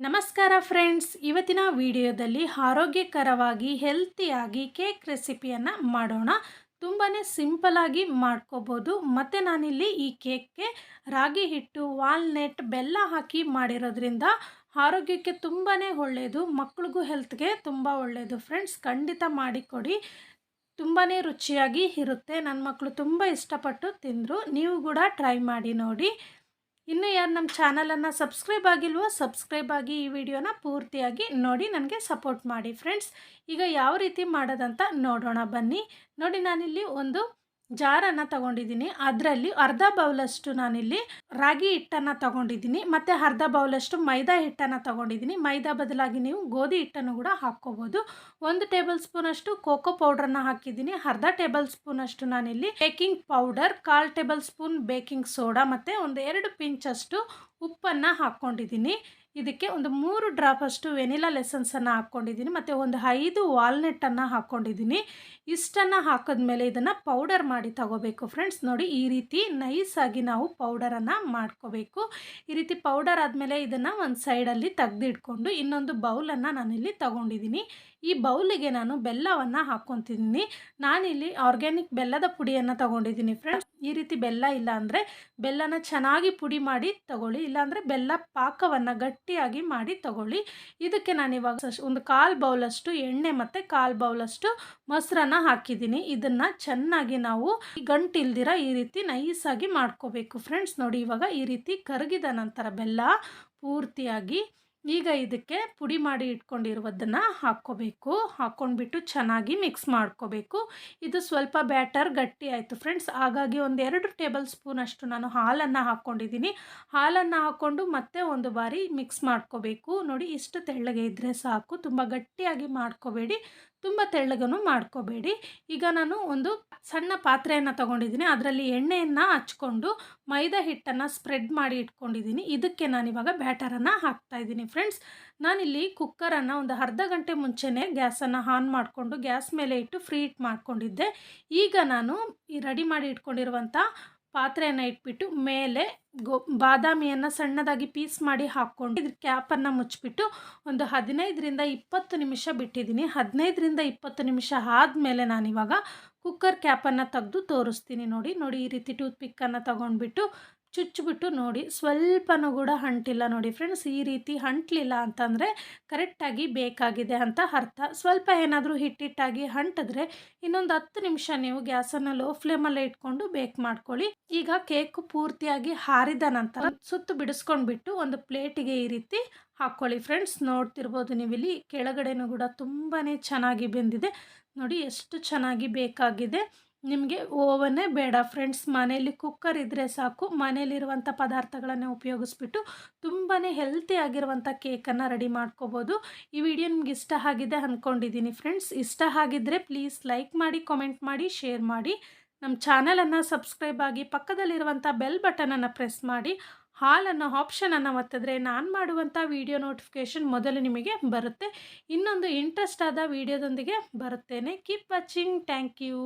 ನಮಸ್ಕಾರ ಫ್ರೆಂಡ್ಸ್ ಇವತ್ತಿನ ವಿಡಿಯೋದಲ್ಲಿ ಆರೋಗ್ಯಕರವಾಗಿ ಹೆಲ್ತಿಯಾಗಿ ಕೇಕ್ ರೆಸಿಪಿಯನ್ನು ಮಾಡೋಣ. ತುಂಬಾ ಸಿಂಪಲಾಗಿ ಮಾಡ್ಕೋಬೋದು. ಮತ್ತು ನಾನಿಲ್ಲಿ ಈ ಕೇಕ್ಗೆ ರಾಗಿ ಹಿಟ್ಟು ವಾಲ್ನೆಟ್ ಬೆಲ್ಲ ಹಾಕಿ ಮಾಡಿರೋದ್ರಿಂದ ಆರೋಗ್ಯಕ್ಕೆ ತುಂಬಾ ಒಳ್ಳೆಯದು ಮಕ್ಳಿಗೂ ಹೆಲ್ತ್ಗೆ ತುಂಬ ಒಳ್ಳೆಯದು ಫ್ರೆಂಡ್ಸ್ ಖಂಡಿತ ಮಾಡಿಕೊಡಿ. ತುಂಬಾ ರುಚಿಯಾಗಿ ಇರುತ್ತೆ. ನನ್ನ ಮಕ್ಕಳು ತುಂಬ ಇಷ್ಟಪಟ್ಟು ತಿಂದರು. ನೀವು ಕೂಡ ಟ್ರೈ ಮಾಡಿ ನೋಡಿ. ಇನ್ನು ಯಾರು ನಮ್ಮ ಚಾನಲನ್ನು ಸಬ್ಸ್ಕ್ರೈಬ್ ಆಗಿಲ್ವೋ ಸಬ್ಸ್ಕ್ರೈಬ್ ಆಗಿ ಈ ವಿಡಿಯೋನ ಪೂರ್ತಿಯಾಗಿ ನೋಡಿ, ನನಗೆ ಸಪೋರ್ಟ್ ಮಾಡಿ ಫ್ರೆಂಡ್ಸ್ ಈಗ ಯಾವ ರೀತಿ ಮಾಡೋದಂತ ನೋಡೋಣ ಬನ್ನಿ. ನೋಡಿ ನಾನಿಲ್ಲಿ ಒಂದು ಜಾರನ್ನು ತಗೊಂಡಿದ್ದೀನಿ. ಅದರಲ್ಲಿ ಅರ್ಧ ಬೌಲಷ್ಟು ನಾನಿಲ್ಲಿ ರಾಗಿ ಹಿಟ್ಟನ್ನು ತಗೊಂಡಿದ್ದೀನಿ. ಮತ್ತು ಅರ್ಧ ಬೌಲಷ್ಟು ಮೈದಾ ಹಿಟ್ಟನ್ನು ತಗೊಂಡಿದ್ದೀನಿ. ಮೈದಾ ಬದಲಾಗಿ ನೀವು ಗೋಧಿ ಹಿಟ್ಟನ್ನು ಕೂಡ ಹಾಕ್ಕೋಬೋದು. ಒಂದು ಟೇಬಲ್ ಸ್ಪೂನಷ್ಟು ಕೋಕೋ ಪೌಡ್ರನ್ನ ಹಾಕಿದ್ದೀನಿ. ಅರ್ಧ ಟೇಬಲ್ ಸ್ಪೂನಷ್ಟು ನಾನಿಲ್ಲಿ ಬೇಕಿಂಗ್ ಪೌಡರ್, ಕಾಲು ಟೇಬಲ್ ಸ್ಪೂನ್ ಬೇಕಿಂಗ್ ಸೋಡಾ, ಮತ್ತು ಒಂದು ಎರಡು ಪಿಂಚಷ್ಟು ಉಪ್ಪನ್ನು ಹಾಕ್ಕೊಂಡಿದ್ದೀನಿ. ಇದಕ್ಕೆ ಒಂದು ಮೂರು ಡ್ರಾಪಷ್ಟು ವೆನಿಲಾ ಲೆಸನ್ಸನ್ನು ಹಾಕ್ಕೊಂಡಿದ್ದೀನಿ, ಮತ್ತು ಒಂದು ಐದು ವಾಲ್ನೆಟ್ಟನ್ನು ಹಾಕ್ಕೊಂಡಿದ್ದೀನಿ. ಇಷ್ಟನ್ನು ಹಾಕಿದ್ಮೇಲೆ ಇದನ್ನು ಪೌಡರ್ ಮಾಡಿ ತಗೋಬೇಕು ಫ್ರೆಂಡ್ಸ್. ನೋಡಿ, ಈ ರೀತಿ ನೈಸಾಗಿ ನಾವು ಪೌಡರನ್ನು ಮಾಡ್ಕೋಬೇಕು. ಈ ರೀತಿ ಪೌಡರ್ ಆದಮೇಲೆ ಇದನ್ನು ಒಂದು ಸೈಡಲ್ಲಿ ತೆಗೆದಿಟ್ಕೊಂಡು ಇನ್ನೊಂದು ಬೌಲನ್ನು ನಾನಿಲ್ಲಿ ತಗೊಂಡಿದ್ದೀನಿ. ಈ ಬೌಲಿಗೆ ನಾನು ಬೆಲ್ಲವನ್ನು ಹಾಕ್ಕೊತಿದ್ದೀನಿ. ನಾನಿಲ್ಲಿ ಆರ್ಗ್ಯಾನಿಕ್ ಬೆಲ್ಲದ ಪುಡಿಯನ್ನು ತಗೊಂಡಿದ್ದೀನಿ ಫ್ರೆಂಡ್ಸ್ ಈ ರೀತಿ ಬೆಲ್ಲ ಇಲ್ಲ ಅಂದರೆ ಬೆಲ್ಲನ ಚೆನ್ನಾಗಿ ಪುಡಿ ಮಾಡಿ ತಗೊಳ್ಳಿ. ಇಲ್ಲಾಂದರೆ ಬೆಲ್ಲ ಪಾಕವನ್ನು ಗಟ್ಟಿಯಾಗಿ ಮಾಡಿ ತಗೊಳ್ಳಿ. ಇದಕ್ಕೆ ನಾನು ಇವಾಗ ಒಂದು ಕಾಲು ಬೌಲಷ್ಟು ಎಣ್ಣೆ ಮತ್ತು ಕಾಲು ಬೌಲಷ್ಟು ಮೊಸರನ್ನ ಹಾಕಿದ್ದೀನಿ. ಇದನ್ನು ಚೆನ್ನಾಗಿ ನಾವು ಗಂಟಿಲ್ದಿರ ಈ ರೀತಿ ನೈಸಾಗಿ ಮಾಡ್ಕೋಬೇಕು ಫ್ರೆಂಡ್ಸ್ ನೋಡಿ ಇವಾಗ ಈ ರೀತಿ ಕರಗಿದ ನಂತರ ಬೆಲ್ಲ ಪೂರ್ತಿಯಾಗಿ ಈಗ ಇದಕ್ಕೆ ಪುಡಿ ಮಾಡಿ ಇಟ್ಕೊಂಡಿರುವುದನ್ನು ಹಾಕ್ಕೋಬೇಕು. ಹಾಕ್ಕೊಂಡ್ಬಿಟ್ಟು ಚೆನ್ನಾಗಿ ಮಿಕ್ಸ್ ಮಾಡ್ಕೋಬೇಕು. ಇದು ಸ್ವಲ್ಪ ಬ್ಯಾಟರ್ ಗಟ್ಟಿ ಆಯಿತು ಫ್ರೆಂಡ್ಸ್. ಹಾಗಾಗಿ ಒಂದು ಎರಡು ಟೇಬಲ್ ಸ್ಪೂನ್ ಅಷ್ಟು ನಾನು ಹಾಲನ್ನು ಹಾಕ್ಕೊಂಡಿದ್ದೀನಿ. ಹಾಲನ್ನು ಹಾಕ್ಕೊಂಡು ಮತ್ತೆ ಒಂದು ಬಾರಿ ಮಿಕ್ಸ್ ಮಾಡ್ಕೋಬೇಕು. ನೋಡಿ ಇಷ್ಟು ತೆಳ್ಳಗೆ ಇದ್ದರೆ ಸಾಕು. ತುಂಬ ಗಟ್ಟಿಯಾಗಿ ಮಾಡ್ಕೋಬೇಡಿ. ತುಂಬ ತೆಳ್ಳಗನು ಮಾಡ್ಕೋಬೇಡಿ. ಈಗ ನಾನು ಒಂದು ಸಣ್ಣ ಪಾತ್ರೆಯನ್ನು ತೊಗೊಂಡಿದ್ದೀನಿ. ಅದರಲ್ಲಿ ಎಣ್ಣೆಯನ್ನು ಹಚ್ಕೊಂಡು ಮೈದಾ ಹಿಟ್ಟನ್ನು ಸ್ಪ್ರೆಡ್ ಮಾಡಿ ಇಟ್ಕೊಂಡಿದ್ದೀನಿ. ಇದಕ್ಕೆ ನಾನಿವಾಗ ಬ್ಯಾಟರನ್ನು ಹಾಕ್ತಾಯಿದ್ದೀನಿ ಫ್ರೆಂಡ್ಸ್. ನಾನಿಲ್ಲಿ ಕುಕ್ಕರನ್ನು ಒಂದು ಅರ್ಧ ಗಂಟೆ ಮುಂಚೆನೇ ಗ್ಯಾಸನ್ನು ಆನ್ ಮಾಡಿಕೊಂಡು ಗ್ಯಾಸ್ ಮೇಲೆ ಇಟ್ಟು ಫ್ರೀ ಇಟ್ ಮಾಡಿಕೊಂಡಿದ್ದೆ. ಈಗ ನಾನು ಈ ರೆಡಿ ಮಾಡಿ ಇಟ್ಕೊಂಡಿರುವಂಥ ಪಾತ್ರೆಯನ್ನು ಇಟ್ಬಿಟ್ಟು ಮೇಲೆ ಗೋ, ಬಾದಾಮಿಯನ್ನು ಸಣ್ಣದಾಗಿ ಪೀಸ್ ಮಾಡಿ ಹಾಕ್ಕೊಂಡು ಇದ್ರ ಕ್ಯಾಪನ್ನು ಮುಚ್ಚಿಬಿಟ್ಟು ಒಂದು ಹದಿನೈದರಿಂದ ಇಪ್ಪತ್ತು ನಿಮಿಷ ಬಿಟ್ಟಿದ್ದೀನಿ. ಹದಿನೈದರಿಂದ ಇಪ್ಪತ್ತು ನಿಮಿಷ ಆದಮೇಲೆ ನಾನಿವಾಗ ಕುಕ್ಕರ್ ಕ್ಯಾಪನ್ನು ತೆಗೆದು ತೋರಿಸ್ತೀನಿ ನೋಡಿ. ನೋಡಿ ಈ ರೀತಿ ಟೂತ್ ಪಿಕ್ಕನ್ನು ತೊಗೊಂಡ್ಬಿಟ್ಟು ಚುಚ್ಚಿಬಿಟ್ಟು ನೋಡಿ, ಸ್ವಲ್ಪನೂ ಕೂಡ ಅಂಟಿಲ್ಲ ನೋಡಿ ಫ್ರೆಂಡ್ಸ್. ಈ ರೀತಿ ಅಂಟ್ಲಿಲ್ಲ ಅಂತಂದರೆ ಕರೆಕ್ಟಾಗಿ ಬೇಕಾಗಿದೆ ಅಂತ ಅರ್ಥ. ಸ್ವಲ್ಪ ಏನಾದರೂ ಹಿಟ್ಟಿಟ್ಟಾಗಿ ಅಂಟಿದ್ರೆ ಇನ್ನೊಂದು ಹತ್ತು ನಿಮಿಷ ನೀವು ಗ್ಯಾಸನ್ನು ಲೋ ಫ್ಲೇಮಲ್ಲೇ ಇಟ್ಕೊಂಡು ಬೇಕ್ ಮಾಡ್ಕೊಳ್ಳಿ. ಈಗ ಕೇಕು ಪೂರ್ತಿಯಾಗಿ ಹಾರಿದ ನಂತರ ಸುತ್ತು ಬಿಡಿಸ್ಕೊಂಡ್ಬಿಟ್ಟು ಒಂದು ಪ್ಲೇಟಿಗೆ ಈ ರೀತಿ ಹಾಕ್ಕೊಳ್ಳಿ ಫ್ರೆಂಡ್ಸ್. ನೋಡ್ತಿರ್ಬೋದು ನೀವು ಇಲ್ಲಿ ಕೆಳಗಡೆನೂ ಕೂಡ ತುಂಬಾ ಚೆನ್ನಾಗಿ ಬೆಂದಿದೆ. ನೋಡಿ, ಎಷ್ಟು ಚೆನ್ನಾಗಿ ಬೇಕಾಗಿದೆ. ನಿಮಗೆ ಓವನ್ನೇ ಬೇಡ. ಫ್ರೆಂಡ್ಸ್ ಮನೆಯಲ್ಲಿ ಕುಕ್ಕರ್ ಇದ್ದರೆ ಸಾಕು. ಮನೇಲಿರುವಂಥ ಪದಾರ್ಥಗಳನ್ನು ಉಪಯೋಗಿಸ್ಬಿಟ್ಟು ತುಂಬಾ ಹೆಲ್ತಿ ಆಗಿರುವಂಥ ಕೇಕನ್ನು ರೆಡಿ ಮಾಡ್ಕೋಬೋದು. ಈ ವಿಡಿಯೋ ನಿಮ್ಗೆ ಇಷ್ಟ ಆಗಿದೆ ಅಂದ್ಕೊಂಡಿದ್ದೀನಿ ಫ್ರೆಂಡ್ಸ್ ಇಷ್ಟ ಆಗಿದ್ದರೆ ಪ್ಲೀಸ್ ಲೈಕ್ ಮಾಡಿ ಕಾಮೆಂಟ್ ಮಾಡಿ ಶೇರ್ ಮಾಡಿ. ನಮ್ಮ ಚಾನಲನ್ನು ಸಬ್ಸ್ಕ್ರೈಬ್ ಆಗಿ ಪಕ್ಕದಲ್ಲಿರುವಂಥ ಬೆಲ್ ಬಟನನ್ನು ಪ್ರೆಸ್ ಮಾಡಿ. ಹಾಲನ್ನು ಆಪ್ಷನನ್ನು ಒತ್ತಿದ್ರೆ ನಾನು ಮಾಡುವಂಥ ವಿಡಿಯೋ ನೋಟಿಫಿಕೇಷನ್ ಮೊದಲು ನಿಮಗೆ ಬರುತ್ತೆ. ಇನ್ನೊಂದು ಇಂಟ್ರೆಸ್ಟ್ ಆದ ವಿಡಿಯೋದೊಂದಿಗೆ ಬರುತ್ತೇನೆ. Keep watching thank you